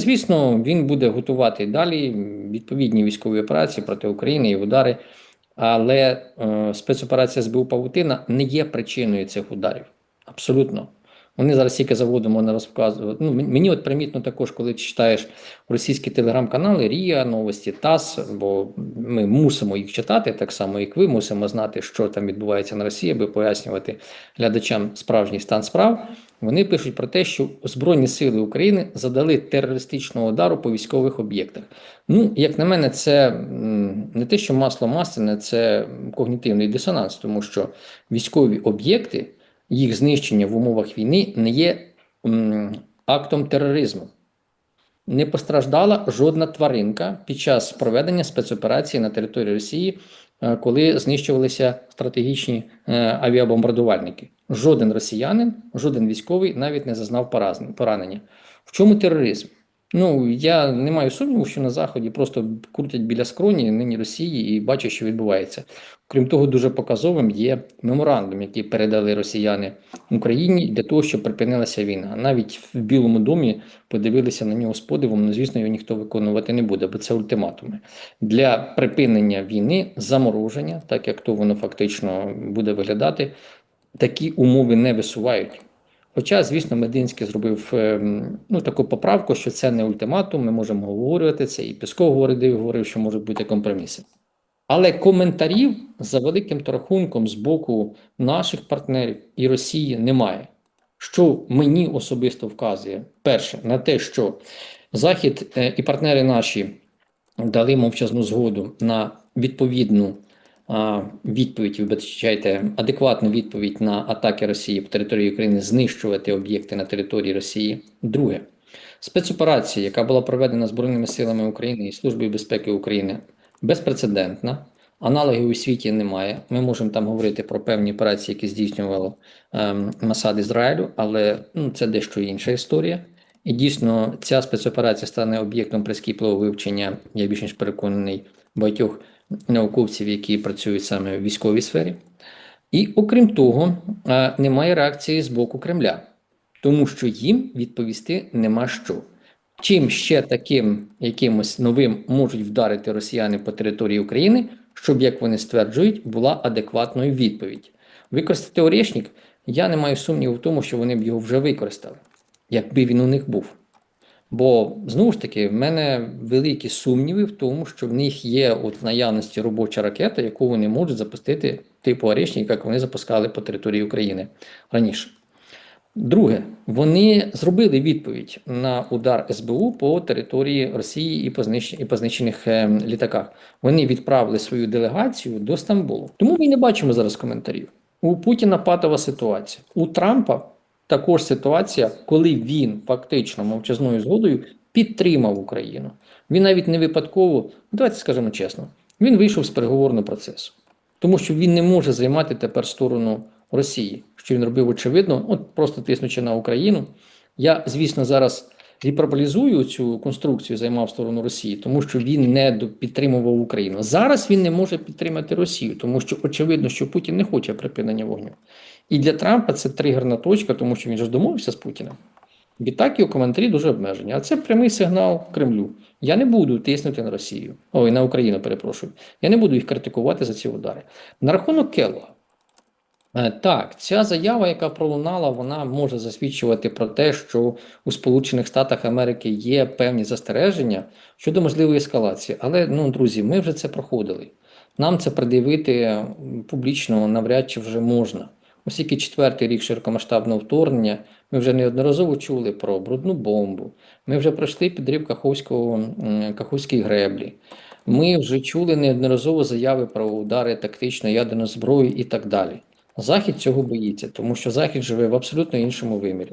звісно, він буде готувати далі відповідні військові операції проти України і удари. Але е, спецоперація СБУ Павутина не є причиною цих ударів. Абсолютно. Вони зараз тільки заводимо на розказувати. Ну, мені от примітно також, коли читаєш російські телеграм-канали, Рія, Новості, ТАСС, бо ми мусимо їх читати, так само як ви, мусимо знати, що там відбувається на Росії, аби пояснювати глядачам справжній стан справ. Вони пишуть про те, що Збройні сили України задали терористичного удару по військових об'єктах. Ну, як на мене, це не те, що масло масляне, це когнітивний дисонанс, тому що військові об'єкти, їх знищення в умовах війни не є актом тероризму. Не постраждала жодна тваринка під час проведення спецоперації на території Росії, е, коли знищувалися стратегічні е, авіабомбардувальники. Жоден росіянин, жоден військовий навіть не зазнав поранення. В чому тероризм? Ну я не маю сумніву, що на заході просто крутять біля скроні нині Росії і бачать, що відбувається. Крім того, дуже показовим є меморандум, який передали росіяни Україні для того, щоб припинилася війна. Навіть в Білому домі подивилися на нього з подивом. Ну, звісно, його ніхто виконувати не буде, бо це ультиматуми для припинення війни, замороження, так як то воно фактично буде виглядати. Такі умови не висувають. Хоча, звісно, Мединський зробив ем, ну, таку поправку, що це не ультиматум, ми можемо говорити це, і Песков говорив, говорив, що можуть бути компроміси. Але коментарів за великим рахунком з боку наших партнерів і Росії немає. Що мені особисто вказує, перше, на те, що Захід е, і партнери наші дали мовчазну згоду на відповідну відповідь, вибачайте, адекватну відповідь на атаки Росії по території України знищувати об'єкти на території Росії. Друге, спецоперація, яка була проведена Збройними силами України і Службою безпеки України, безпрецедентна. Аналогів у світі немає. Ми можемо там говорити про певні операції, які здійснювало ем, Масад Ізраїлю, але ну, це дещо інша історія. І дійсно, ця спецоперація стане об'єктом прискіпливого вивчення, я більш ніж переконаний, багатьох науковців, які працюють саме в військовій сфері. І окрім того, немає реакції з боку Кремля, тому що їм відповісти нема що. Чим ще таким якимось новим можуть вдарити росіяни по території України, щоб, як вони стверджують, була адекватною відповідь. Використати Орешник, я не маю сумніву в тому, що вони б його вже використали, якби він у них був. Бо знову ж таки, в мене великі сумніви в тому, що в них є от в наявності робоча ракета, яку вони можуть запустити типу Орешник, як вони запускали по території України раніше. Друге, вони зробили відповідь на удар СБУ по території Росії і по, знищ... і по знищених е, літаках. Вони відправили свою делегацію до Стамбулу. Тому ми не бачимо зараз коментарів. У Путіна патова ситуація. У Трампа також ситуація, коли він фактично мовчазною згодою підтримав Україну. Він навіть не випадково, ну, давайте скажемо чесно, він вийшов з переговорного процесу, тому що він не може займати тепер сторону Росії, що він робив очевидно, от просто тиснучи на Україну. Я, звісно, зараз гіперболізую цю конструкцію, займав сторону Росії, тому що він не підтримував Україну. Зараз він не може підтримати Росію, тому що очевидно, що Путін не хоче припинення вогню. І для Трампа це тригерна точка, тому що він ж домовився з Путіним. Відтак його коментарі дуже обмежені. А це прямий сигнал Кремлю. Я не буду тиснути на Росію, ой, на Україну, перепрошую. Я не буду їх критикувати за ці удари. На рахунок Келлога. Е, Так, ця заява, яка пролунала, вона може засвідчувати про те, що у Сполучених Штатах Америки є певні застереження щодо можливої ескалації. Але, ну, друзі, ми вже це проходили. Нам це пред'явити публічно навряд чи вже можна. Оскільки четвертий рік широкомасштабного вторгнення, ми вже неодноразово чули про брудну бомбу. Ми вже пройшли підрив Каховського, Каховської греблі. Ми вже чули неодноразово заяви про удари тактичної ядерної зброї і так далі. Захід цього боїться, тому що Захід живе в абсолютно іншому вимірі.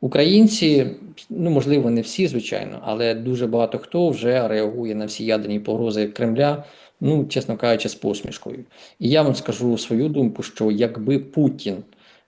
Українці, ну можливо, не всі, звичайно, але дуже багато хто вже реагує на всі ядерні погрози Кремля, ну, чесно кажучи, з посмішкою. І я вам скажу свою думку, що якби Путін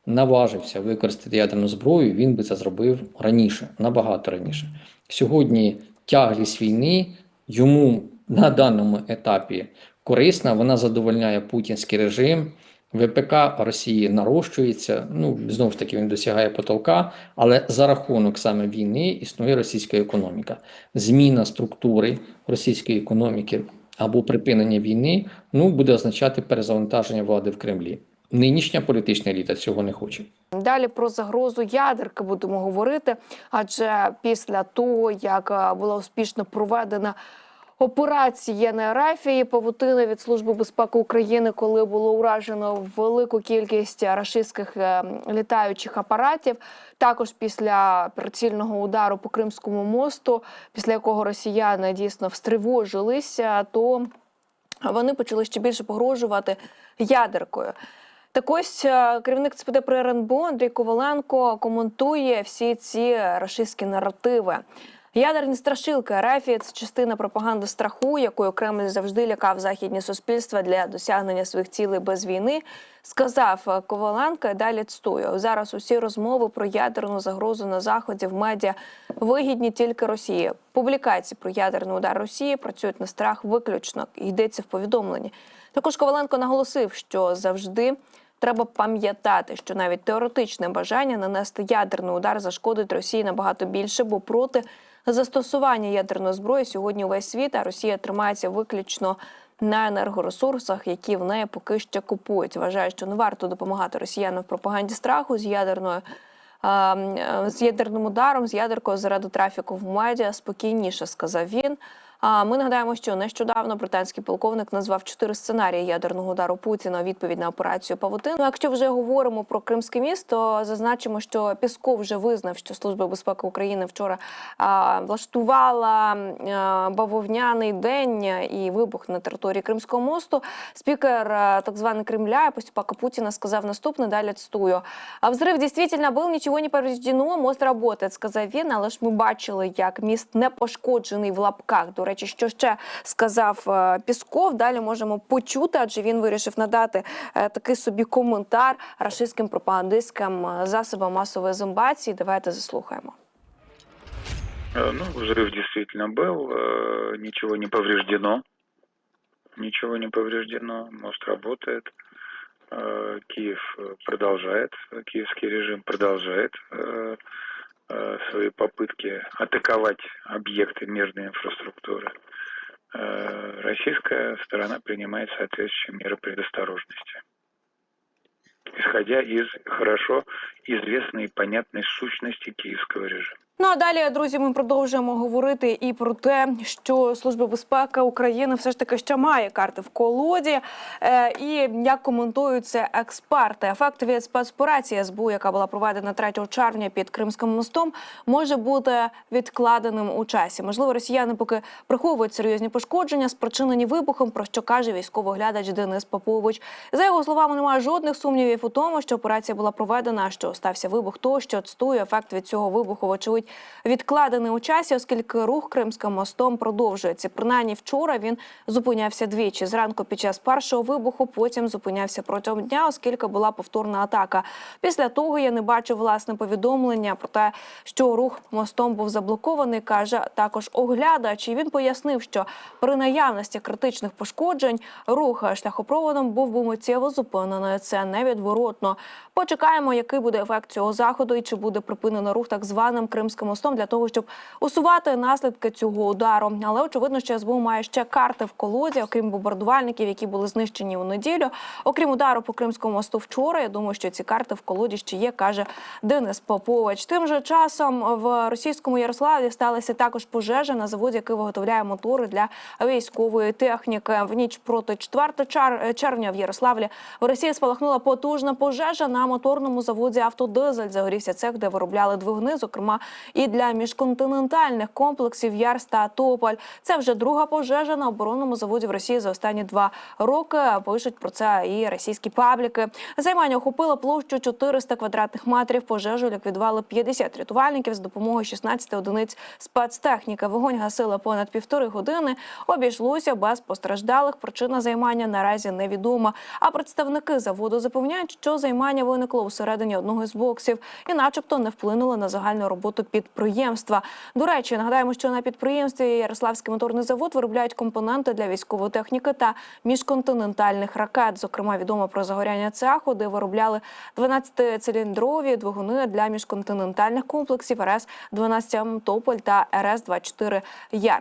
наважився використати ядерну зброю, він би це зробив раніше, набагато раніше. Сьогодні тяглість війни йому на даному етапі корисна, вона задовольняє путінський режим. ВПК Росії нарощується. Ну знову ж таки він досягає потолка, але за рахунок саме війни існує російська економіка. Зміна структури російської економіки або припинення війни ну буде означати перезавантаження влади в Кремлі. Нинішня політична еліта цього не хоче. Далі про загрозу ядерки будемо говорити. Адже після того, як е, була успішно проведена операція на Рафії павутини від Служби безпеки України, коли було уражено велику кількість рашистських е, літаючих апаратів. Також після прицільного удару по Кримському мосту, після якого росіяни дійсно встривожилися, то вони почали ще більше погрожувати ядеркою. Так ось е, керівник ЦПД при РНБО Андрій Коваленко коментує всі ці рашистські наративи. Ядерні страшилки Арафії це частина пропаганди страху, якою Кремль завжди лякав західні суспільства для досягнення своїх цілей без війни. Сказав Коваленко. Далі цитую. зараз. Усі розмови про ядерну загрозу на заході в медіа вигідні тільки Росії. Публікації про ядерний удар Росії працюють на страх виключно. Йдеться в повідомленні. Також Коваленко наголосив, що завжди треба пам'ятати, що навіть теоретичне бажання нанести ядерний удар зашкодить Росії набагато більше, бо проти застосування ядерної зброї сьогодні увесь світ, а Росія тримається виключно на енергоресурсах, які в неї поки що купують. Вважає, що не варто допомагати росіянам в пропаганді страху з ядерною. З ядерним ударом, з ядеркою заради трафіку в медіа спокійніше, сказав він. А ми нагадаємо, що нещодавно британський полковник назвав чотири сценарії ядерного удару Путіна відповідь на операцію Павутин. Ну, якщо вже говоримо про Кримське місто, зазначимо, що Пісков вже визнав, що Служба безпеки України вчора а, влаштувала а, бавовняний день і вибух на території Кримського мосту. Спікер а, так званий Кремля Поступака Путіна сказав наступне. Далі цитую. А взрив дійсно був, нічого не повреждено, мост работает, сказав він. Але ж ми бачили, як міст не пошкоджений в лапках. До речі, що ще сказав е, Пісков. Далі можемо почути, адже він вирішив надати е, такий собі коментар рашистським пропагандистським е, засобам масової зомбації. Давайте заслухаємо. Э, Ну, взрыв действительно был, э, ничего не повреждено. Ничего не повреждено, мост работает. Э, Киев э, продолжает, э, киевский режим продолжает э, э, свои попытки атаковать объекты мирной инфраструктуры. Э, Российская сторона принимает соответствующие меры предосторожности, исходя из хорошо известной и понятной сущности киевского режима. Ну а далі, друзі, ми продовжуємо говорити і про те, що Служба безпеки України все ж таки ще має карти в колоді. Е, і як коментують експерти, ефект від спецоперації СБУ, яка була проведена 3 червня під Кримським мостом, може бути відкладеним у часі. Можливо, росіяни поки приховують серйозні пошкодження, спричинені вибухом, про що каже військовий глядач Денис Попович. За його словами, немає жодних сумнівів у тому, що операція була проведена, що стався вибух, то що цитую, ефект від цього вибуху, вочевидь, відкладений у часі, оскільки рух Кримським мостом продовжується. Принаймні вчора він зупинявся двічі. Зранку під час першого вибуху, потім зупинявся протягом дня, оскільки була повторна атака. Після того я не бачив власне повідомлення про те, що рух мостом був заблокований. каже також оглядач. І він пояснив, що при наявності критичних пошкоджень рух шляхопроводом був би миттєво зупинений. Це невідворотно. Почекаємо, який буде ефект цього заходу, і чи буде припинено рух так званим Кримським мостом для того, щоб усувати наслідки цього удару. Але очевидно, що СБУ має ще карти в колоді, окрім бомбардувальників, які були знищені у неділю. Окрім удару по Кримському мосту вчора. Я думаю, що ці карти в колоді ще є, каже Денис Попович. Тим же часом в російському Ярославі сталася також пожежа на заводі, який виготовляє мотори для військової техніки. В ніч проти 4 чар- червня в Ярославлі в Росії спалахнула потужна пожежа на моторному заводі «Автодизель». Загорівся цех, де виробляли двигуни, зокрема і для міжконтинентальних комплексів Ярс та Тополь. Це вже друга пожежа на оборонному заводі в Росії за останні два роки. Пишуть про це і російські пабліки. Займання охопило площу 400 квадратних метрів. Пожежу ліквідували 50 рятувальників з допомогою 16 одиниць спецтехніки. Вогонь гасили понад півтори години. Обійшлося без постраждалих. Причина займання наразі невідома. А представники заводу запевняють, що займання виникло усередині одного з боксів і, начебто, не вплинуло на загальну роботу підприємства. До речі, нагадаємо, що на підприємстві Ярославський моторний завод виробляють компоненти для військової техніки та міжконтинентальних ракет. Зокрема, відомо про загоряння цеху, де виробляли 12-циліндрові двигуни для міжконтинентальних комплексів РС 12 Тополь та РС 24 Яр.